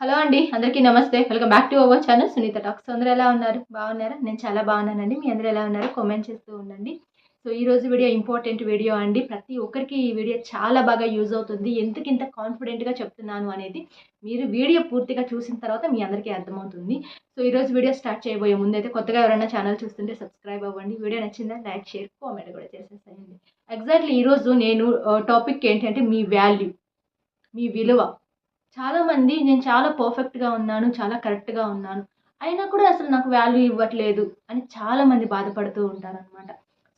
Hello అండి అందరికీ నమస్తే. Welcome back to our channel Sunitha talks అందరూ ఎలా ఉన్నారు? బాగున్నారా? నేను చాలా బాగున్నానండి. మీ అందరూ ఎలా ఉన్నారు? కామెంట్ చేస్తూ ఉండండి. సో ఈ రోజు వీడియో ఇంపార్టెంట్ వీడియో అండి. ప్రతి ఒక్కరికి ఈ వీడియో చాలా బాగా యూజ్ అవుతుంది. ఎందుకు ఇంత కాన్ఫిడెంట్గా చెప్తున్నాను అనేది మీరు వీడియో పూర్తిగా చూసిన తర్వాత మీ అందరికీ అర్థమవుతుంది. సో ఈ రోజు వీడియో స్టార్ట్ చేయబోయే ముందు అయితే కొత్తగా ఎవరైనా ఛానల్ చూస్తుంటే సబ్స్క్రైబ్ అవ్వండి. వీడియో నచ్చిందా? లైక్ షేర్ కామెంట్ కూడా చేసేసేయండి. ఎగ్జాక్ట్లీ ఈరోజు నేను uh, టాపిక్ ఏంటంటే మీ వాల్యూ మీ విలువ. చాలామంది నేను చాలా పర్ఫెక్ట్గా ఉన్నాను చాలా కరెక్ట్గా ఉన్నాను. అయినా కూడా అసలు నాకు వాల్యూ ఇవ్వట్లేదు అని చాలామంది బాధపడుతూ ఉంటారనమాట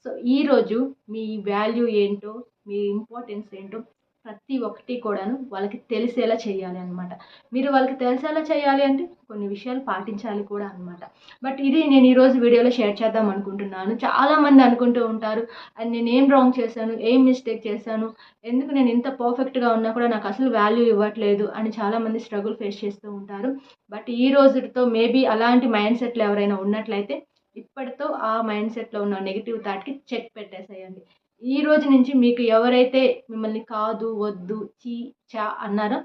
సో ఈరోజు మీ వాల్యూ ఏంటో మీ ఇంపార్టెన్స్ ఏంటో ప్రతి ఒక్కటి కూడాను వాళ్ళకి తెలిసేలా చేయాలి అనమాట మీరు వాళ్ళకి తెలిసేలా చేయాలి అంటే కొన్ని విషయాలు పాటించాలి కూడా అనమాట బట్ ఇది నేను ఈరోజు వీడియోలో షేర్ చేద్దాం అనుకుంటున్నాను. చాలామంది అనుకుంటూ ఉంటారు అండ్ నేను ఏం రాంగ్ చేశాను? ఏం మిస్టేక్ చేశాను? ఎందుకు నేను ఇంత పర్ఫెక్ట్గా ఉన్నా కూడా నాకు అసలు వాల్యూ ఇవ్వట్లేదు? అని చాలామంది స్ట్రగుల్ ఫేస్ చేస్తూ ఉంటారు. బట్ ఈ రోజుతో మేబీ అలాంటి మైండ్ సెట్లు ఎవరైనా ఉన్నట్లయితే ఇప్పటితో ఆ మైండ్ సెట్లో ఉన్న నెగిటివ్ థాట్కి చెక్ పెట్టేసేయండి. ఈ రోజు నుంచి మీకు ఎవరైతే మిమ్మల్ని కాదు వద్దు చీ చా అన్నారో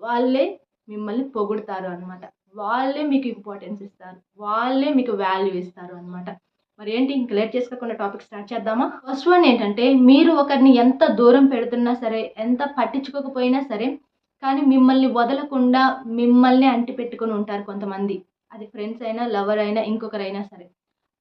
వాళ్ళే మిమ్మల్ని పొగుడుతారు అనమాట వాళ్ళే మీకు ఇంపార్టెన్స్ ఇస్తారు. వాళ్ళే మీకు వాల్యూ ఇస్తారు అనమాట మరి ఏంటి? ఇంక లేట్ చేసుకోకుండా టాపిక్ స్టార్ట్ చేద్దామా? ఫస్ట్ వన్ ఏంటంటే మీరు ఒకరిని ఎంత దూరం పెడుతున్నా సరే ఎంత పట్టించుకోకపోయినా సరే కానీ మిమ్మల్ని వదలకుండా మిమ్మల్ని అంటి పెట్టుకొని ఉంటారు కొంతమంది. అది ఫ్రెండ్స్ అయినా లవర్ అయినా ఇంకొకరైనా సరే.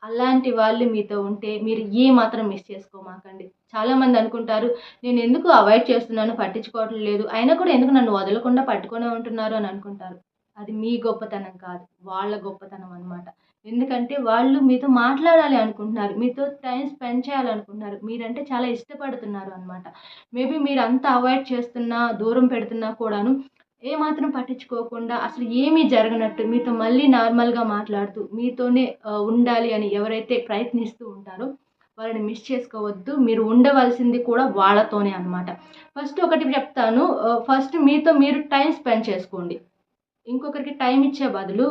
అలాంటి వాళ్ళు మీతో ఉంటే మీరు ఏ మాత్రం మిస్ చేసుకోమాకండి. చాలామంది అనుకుంటారు నేను ఎందుకు అవాయిడ్ చేస్తున్నాను పట్టించుకోవటం లేదు. అయినా కూడా ఎందుకు నన్ను వదలకుండా పట్టుకునే ఉంటున్నారు అని అనుకుంటారు. అది మీ గొప్పతనం కాదు. వాళ్ళ గొప్పతనం అనమాట ఎందుకంటే వాళ్ళు మీతో మాట్లాడాలి అనుకుంటున్నారు. మీతో టైం స్పెండ్ చేయాలనుకుంటున్నారు. మీరంటే చాలా ఇష్టపడుతున్నారు అనమాట మేబీ మీరు అంత అవాయిడ్ చేస్తున్నా దూరం పెడుతున్నా కూడాను ఏమాత్రం పట్టించుకోకుండా అసలు ఏమీ జరగనట్టు మీతో మళ్ళీ నార్మల్గా మాట్లాడుతూ మీతోనే ఉండాలి అని ఎవరైతే ప్రయత్నిస్తూ ఉంటారో వాళ్ళని మిస్ చేసుకోవద్దు. మీరు ఉండవలసింది కూడా వాళ్ళతోనే అనమాట ఫస్ట్ ఒకటి చెప్తాను ఫస్ట్ మీతో మీరు టైం స్పెండ్ చేసుకోండి. ఇంకొకరికి టైం ఇచ్చే బదులు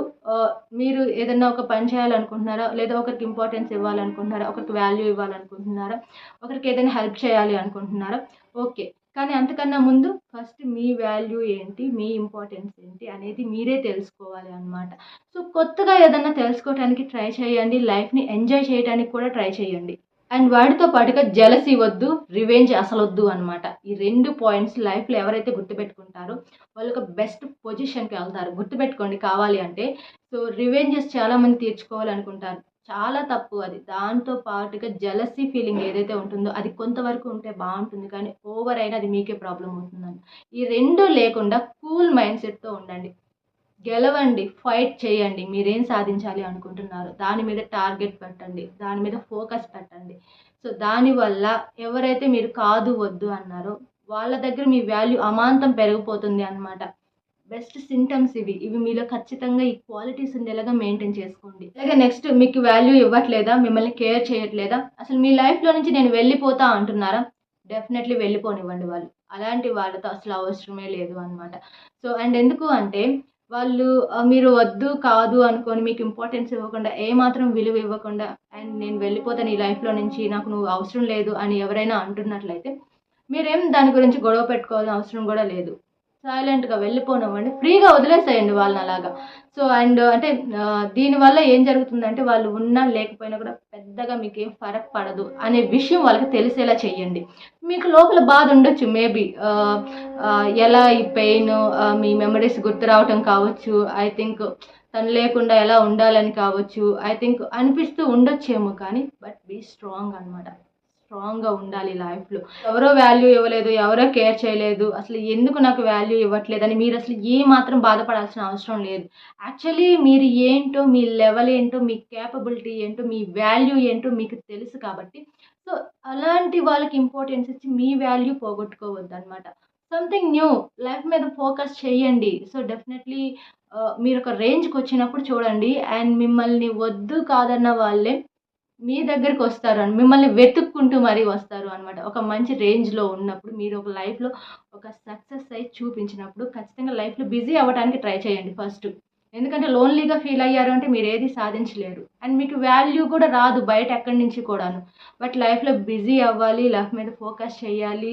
మీరు ఏదన్నా ఒక పని చేయాలనుకుంటున్నారా లేదా ఒకరికి ఇంపార్టెన్స్ ఇవ్వాలనుకుంటున్నారా ఒకరికి వాల్యూ ఇవ్వాలనుకుంటున్నారా ఒకరికి ఏదైనా హెల్ప్ చేయాలి అనుకుంటున్నారా ఓకే. కానీ అంతకన్నా ముందు ఫస్ట్ మీ వాల్యూ ఏంటి మీ ఇంపార్టెన్స్ ఏంటి అనేది మీరే తెలుసుకోవాలి అనమాట సో కొత్తగా ఏదన్నా తెలుసుకోవడానికి ట్రై చేయండి లైఫ్ని ఎంజాయ్ చేయడానికి కూడా ట్రై చేయండి. అండ్ వాటితో పాటుగా జలసి వద్దు రివెంజ్ అసలు వద్దు అనమాట ఈ రెండు పాయింట్స్ లైఫ్లో ఎవరైతే గుర్తుపెట్టుకుంటారో వాళ్ళు ఒక బెస్ట్ పొజిషన్కి వెళ్తారు. గుర్తుపెట్టుకోండి కావాలి అంటే. సో రివెంజెస్ చాలామంది తీర్చుకోవాలనుకుంటారు. చాలా తప్పు అది. దాంతో పాటుగా జలసీ ఫీలింగ్ ఏదైతే ఉంటుందో అది కొంతవరకు ఉంటే బాగుంటుంది. కానీ ఓవర్ అయినా అది మీకే ప్రాబ్లం అవుతుందండి. ఈ రెండు లేకుండా కూల్ మైండ్ సెట్తో ఉండండి. గెలవండి ఫైట్ చేయండి. మీరేం సాధించాలి అనుకుంటున్నారు దాని మీద టార్గెట్ పెట్టండి. దాని మీద ఫోకస్ పెట్టండి. సో దానివల్ల ఎవరైతే మీరు కాదు వద్దు అన్నారో వాళ్ళ దగ్గర మీ వాల్యూ అమాంతం పెరిగిపోతుంది అన్నమాట. బెస్ట్ సింటమ్స్ ఇవి. ఇవి మీలో ఖచ్చితంగా ఈ క్వాలిటీస్ ఉండేలాగా మెయింటైన్ చేసుకోండి. అలాగే నెక్స్ట్ మీకు వాల్యూ ఇవ్వట్లేదా? మిమ్మల్ని కేర్ చేయట్లేదా? అసలు మీ లైఫ్లో నుంచి నేను వెళ్ళిపోతా అంటున్నారా? డెఫినెట్లీ వెళ్ళిపోనివ్వండి వాళ్ళు. అలాంటి వాళ్ళతో అసలు అవసరమే లేదు అనమాట సో అండ్ ఎందుకు అంటే వాళ్ళు మీరు వద్దు కాదు అనుకొని మీకు ఇంపార్టెన్స్ ఇవ్వకుండా ఏమాత్రం విలువ ఇవ్వకుండా అండ్ నేను వెళ్ళిపోతాను ఈ లైఫ్లో నుంచి నాకు నువ్వు అవసరం లేదు అని ఎవరైనా అంటున్నట్లయితే మీరేం దాని గురించి గొడవ పెట్టుకోవాల్సిన అవసరం కూడా లేదు. సైలెంట్గా వెళ్ళిపోనివ్వండి. ఫ్రీగా వదిలేసేయండి వాళ్ళని అలాగా. సో అండ్ అంటే దీనివల్ల ఏం జరుగుతుందంటే వాళ్ళు ఉన్నా లేకపోయినా కూడా పెద్దగా మీకు ఏం ఫరక్ పడదు అనే విషయం వాళ్ళకి తెలిసేలా చేయండి మీకు లోపల బాధ ఉండొచ్చు మేబీ. ఎలా ఈ పెయిన్ మీ మెమరీస్ గుర్తు రావటం కావచ్చు ఐ థింక్ తను లేకుండా ఎలా ఉండాలని కావచ్చు ఐ థింక్ అనిపిస్తూ ఉండొచ్చేమో కానీ బట్ బీ స్ట్రాంగ్ అనమాట స్ట్రాంగ్గా ఉండాలి లైఫ్లో. ఎవరో వాల్యూ ఇవ్వలేదు ఎవరో కేర్ చేయలేదు. అసలు ఎందుకు నాకు వాల్యూ ఇవ్వట్లేదని మీరు అసలు ఏ మాత్రం బాధపడాల్సిన అవసరం లేదు. యాక్చువల్లీ మీరు ఏంటో మీ లెవెల్ ఏంటో మీ కేపబిలిటీ ఏంటో మీ వాల్యూ ఏంటో మీకు తెలుసు కాబట్టి. సో అలాంటి వాళ్ళకి ఇంపార్టెన్స్ ఇచ్చి మీ వాల్యూ పోగొట్టుకోవద్దు అనమాట సంథింగ్ న్యూ లైఫ్ మీద ఫోకస్ చేయండి. సో డెఫినెట్లీ మీరు ఒక రేంజ్కి వచ్చినప్పుడు చూడండి. అండ్ మిమ్మల్ని వద్దు కాదన్న వాళ్ళే మీ దగ్గరికి వస్తారు అని మిమ్మల్ని వెతుక్కుంటూ మరీ వస్తారు అనమాట ఒక మంచి రేంజ్లో ఉన్నప్పుడు మీరు ఒక లైఫ్లో ఒక సక్సెస్ అయి చూపించినప్పుడు ఖచ్చితంగా లైఫ్లో బిజీ అవ్వడానికి ట్రై చేయండి ఫస్ట్ ఎందుకంటే లోన్లీగా ఫీల్ అయ్యారు అంటే మీరు ఏది సాధించలేరు. అండ్ మీకు వాల్యూ కూడా రాదు బయట ఎక్కడి నుంచి కూడాను. బట్ లైఫ్లో బిజీ అవ్వాలి లైఫ్ మీద ఫోకస్ చేయాలి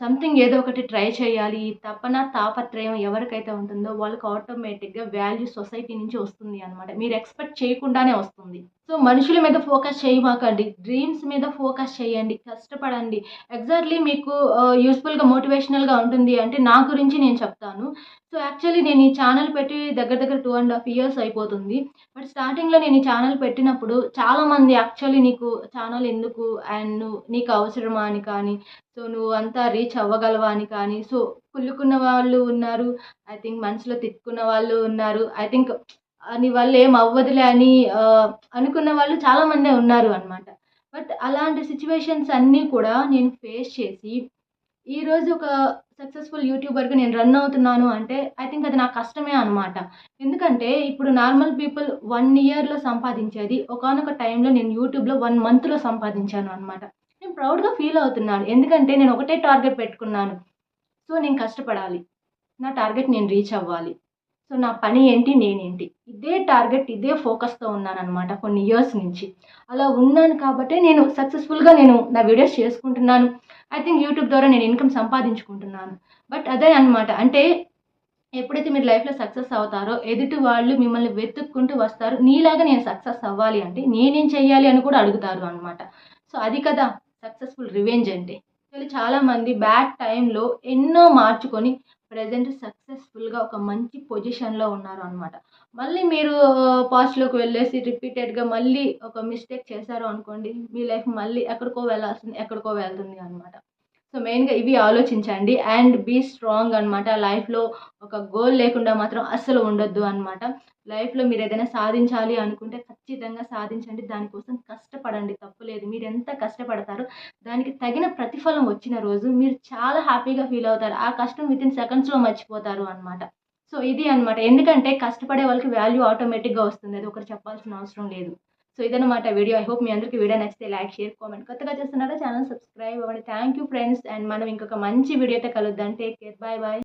సంథింగ్ ఏదో ఒకటి ట్రై చేయాలి ఈ తపన తాపత్రయం ఎవరికైతే ఉంటుందో వాళ్ళకి ఆటోమేటిక్గా వాల్యూ సొసైటీ నుంచి వస్తుంది అనమాట మీరు ఎక్స్పెక్ట్ చేయకుండానే వస్తుంది. సో మనుషుల మీద ఫోకస్ చేయమాకండి. డ్రీమ్స్ మీద ఫోకస్ చేయండి. కష్టపడండి. ఎగ్జాక్ట్లీ మీకు యూస్ఫుల్గా మోటివేషనల్గా ఉంటుంది అంటే నా గురించి నేను చెప్తాను. సో యాక్చువల్లీ నేను ఈ ఛానల్ పెట్టి దగ్గర దగ్గర టూ అండ్ హాఫ్ ఇయర్స్ అయిపోతుంది. బట్ స్టార్టింగ్లో నేను ఈ ఛానల్ పెట్టినప్పుడు చాలామంది యాక్చువల్లీ నీకు ఛానల్ ఎందుకు? అండ్ నీకు అవసరమా అని కానీ సో నువ్వు అంతా రీచ్ అవ్వగలవా అని కానీ సో కుళ్ళుకున్న వాళ్ళు ఉన్నారు. ఐ థింక్ మనసులో తిట్టుకున్న వాళ్ళు ఉన్నారు. ఐ థింక్ నీ వల్ల ఏం అవ్వదులే అని అనుకున్న వాళ్ళు చాలామందే ఉన్నారు అనమాట బట్ అలాంటి సిచ్యువేషన్స్ అన్నీ కూడా నేను ఫేస్ చేసి ఈరోజు ఒక సక్సెస్ఫుల్ యూట్యూబర్గా నేను రన్ అవుతున్నాను అంటే ఐ థింక్ అది నా కష్టమే అనమాట ఎందుకంటే ఇప్పుడు నార్మల్ పీపుల్ వన్ ఇయర్లో సంపాదించేది ఒకనొక టైంలో నేను యూట్యూబ్లో వన్ మంత్లో సంపాదించాను అనమాట ప్రౌడ్గా ఫీల్ అవుతున్నాను. ఎందుకంటే నేను ఒకటే టార్గెట్ పెట్టుకున్నాను. సో నేను కష్టపడాలి. నా టార్గెట్ నేను రీచ్ అవ్వాలి. సో నా పని ఏంటి నేనేంటి? ఇదే టార్గెట్ ఇదే ఫోకస్తో ఉన్నాను అనమాట కొన్ని ఇయర్స్ నుంచి. అలా ఉన్నాను కాబట్టి నేను సక్సెస్ఫుల్గా నేను నా వీడియోస్ చేసుకుంటున్నాను. ఐ థింక్ యూట్యూబ్ ద్వారా నేను ఇన్కమ్ సంపాదించుకుంటున్నాను. బట్ అదే అనమాట అంటే ఎప్పుడైతే మీరు లైఫ్లో సక్సెస్ అవుతారో ఎదుటి వాళ్ళు మిమ్మల్ని వెతుక్కుంటూ వస్తారు. నీలాగా నేను సక్సెస్ అవ్వాలి అంటే నేనేం చెయ్యాలి అని కూడా అడుగుతారు అనమాట సో అది కదా. సక్సెస్ఫుల్ రివెంజ్ అంటే. యాక్చువల్లీ చాలామంది బ్యాడ్ టైంలో ఎన్నో మార్చుకొని ప్రజెంట్ సక్సెస్ఫుల్గా ఒక మంచి పొజిషన్లో ఉన్నారు అనమాట మళ్ళీ మీరు పాస్ట్లోకి వెళ్ళేసి రిపీటెడ్గా మళ్ళీ ఒక మిస్టేక్ చేశారు అనుకోండి మీ లైఫ్ మళ్ళీ ఎక్కడికో వెళ్ళాల్సింది ఎక్కడికో వెళ్తుంది అనమాట సో మెయిన్గా ఇవి ఆలోచించండి. అండ్ బీ స్ట్రాంగ్ అనమాట లైఫ్లో ఒక గోల్ లేకుండా మాత్రం అస్సలు ఉండొద్దు అనమాట లైఫ్లో మీరు ఏదైనా సాధించాలి అనుకుంటే ఖచ్చితంగా సాధించండి. దానికోసం కష్టపడండి. తప్పులేదు మీరు ఎంత కష్టపడతారో దానికి తగిన ప్రతిఫలం వచ్చిన రోజు మీరు చాలా హ్యాపీగా ఫీల్ అవుతారు. ఆ కష్టం విత్ ఇన్ సెకండ్స్లో మర్చిపోతారు అనమాట సో ఇది అనమాట ఎందుకంటే కష్టపడే వాళ్ళకి వాల్యూ ఆటోమేటిక్గా వస్తుంది. అది ఒకరు చెప్పాల్సిన అవసరం లేదు. సో ఇదన్నమాట వీడియో. ఐ హోప్ మీ అందరికీ వీడియో నచ్చితే లైక్ షేర్ కామెంట్. కొత్తగా చేస్తున్నారా ఛానల్ సబ్స్క్రైబ్ అవ్వండి. థ్యాంక్ యూ ఫ్రెండ్స్ అండ్ మనం ఇంకొక మంచి వీడియోతో కలుద్దాం. Take care bye bye